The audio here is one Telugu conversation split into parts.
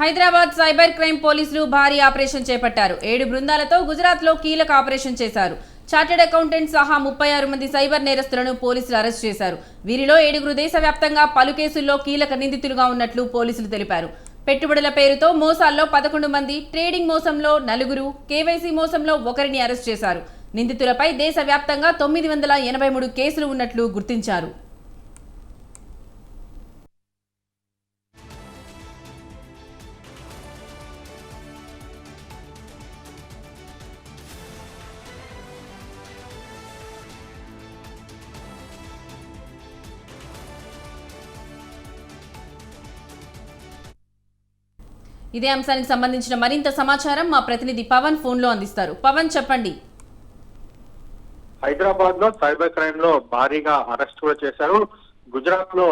హైదరాబాద్ సైబర్ క్రైమ్ పోలీసులు భారీ ఆపరేషన్ చేపట్టారు. ఏడు బృందాలతో గుజరాత్లో కీలక ఆపరేషన్ చేశారు. చార్టెడ్ అకౌంటెంట్ సహా ముప్పై ఆరు మంది సైబర్ నేరస్తులను పోలీసులు అరెస్ట్ చేశారు. వీరిలో ఏడుగురు దేశవ్యాప్తంగా పలు కేసుల్లో కీలక నిందితులుగా ఉన్నట్లు పోలీసులు తెలిపారు. పెట్టుబడుల పేరుతో మోసాల్లో పదకొండు మంది ట్రేడింగ్ మోసంలో నలుగురు కేవైసీ మోసంలో ఒకరిని అరెస్ట్ చేశారు. నిందితులపై దేశవ్యాప్తంగా తొమ్మిది వందల ఎనభై మూడు కేసులు ఉన్నట్లు గుర్తించారు. ఇదే అంశానికి సంబంధించిన మరింత సమాచారం మా ప్రతినిధి పవన్ ఫోన్లో అందిస్తారు. పవన్ చెప్పండి. హైదరాబాద్లో సైబర్ క్రైమ్లో భారీగా అరెస్ట్ కూడా చేశారు. గుజరాత్లో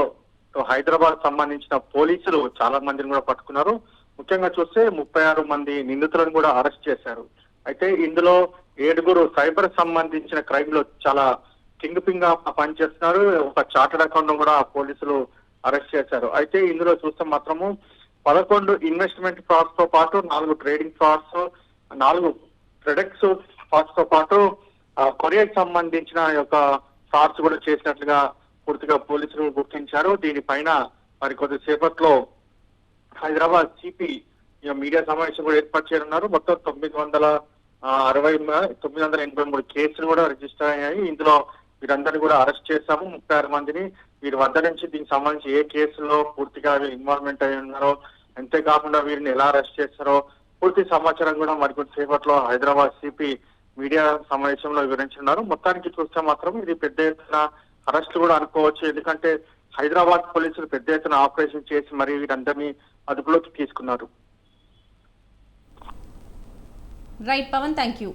హైదరాబాద్ సంబంధించిన పోలీసులు చాలా మందిని కూడా పట్టుకున్నారు. ముఖ్యంగా చూస్తే ముప్పై ఆరు మంది నిందితులను కూడా అరెస్ట్ చేశారు. అయితే ఇందులో ఏడుగురు సైబర్ సంబంధించిన క్రైమ్లో చాలా కింగ్ పింగ్గా పనిచేస్తున్నారు. ఒక చార్టెడ్ అకౌంట్ కూడా పోలీసులు అరెస్ట్ చేశారు. అయితే ఇందులో చూస్తే మాత్రము పదకొండు ఇన్వెస్ట్మెంట్ ఫ్రాడ్స్తో పాటు నాలుగు ట్రేడింగ్ ఫ్రాడ్స్ నాలుగు ప్రొడక్ట్స్ ఫ్రాడ్స్తో పాటు కొరియర్ కొరియాకి సంబంధించిన యొక్క ఫ్రాడ్స్ కూడా చేసినట్లుగా పూర్తిగా పోలీసులు గుర్తించారు. దీనిపైన మరి కొద్దిసేపట్లో హైదరాబాద్ సిపి మీడియా సమావేశం కూడా ఏర్పాటు చేయనున్నారు. మొత్తం తొమ్మిది వందల అరవై తొమ్మిది వందల ఎనభై మూడు కేసులు కూడా రిజిస్టర్ అయ్యాయి. ఇందులో వీరందరినీ కూడా అరెస్ట్ చేశాము. ముప్పై ఆరు మందిని వీరి వద్ద నుంచి దీనికి సంబంధించి ఏ కేసులో పూర్తిగా ఇన్వాల్వ్మెంట్ అయి ఉన్నారో అంతేకాకుండా వీరిని ఎలా అరెస్ట్ చేస్తారో పూర్తి సమాచారం కూడా మరికొద్ది సేపట్లో హైదరాబాద్ సిపి మీడియా సమావేశంలో వివరించున్నారు మొత్తానికి చూస్తే మాత్రం ఇది పెద్ద ఎత్తున అరెస్ట్ కూడా అనుకోవచ్చు. ఎందుకంటే హైదరాబాద్ పోలీసులు పెద్ద ఎత్తున ఆపరేషన్ చేసి మరి వీరందరినీ అదుపులోకి తీసుకున్నారు. Right Pawan thank you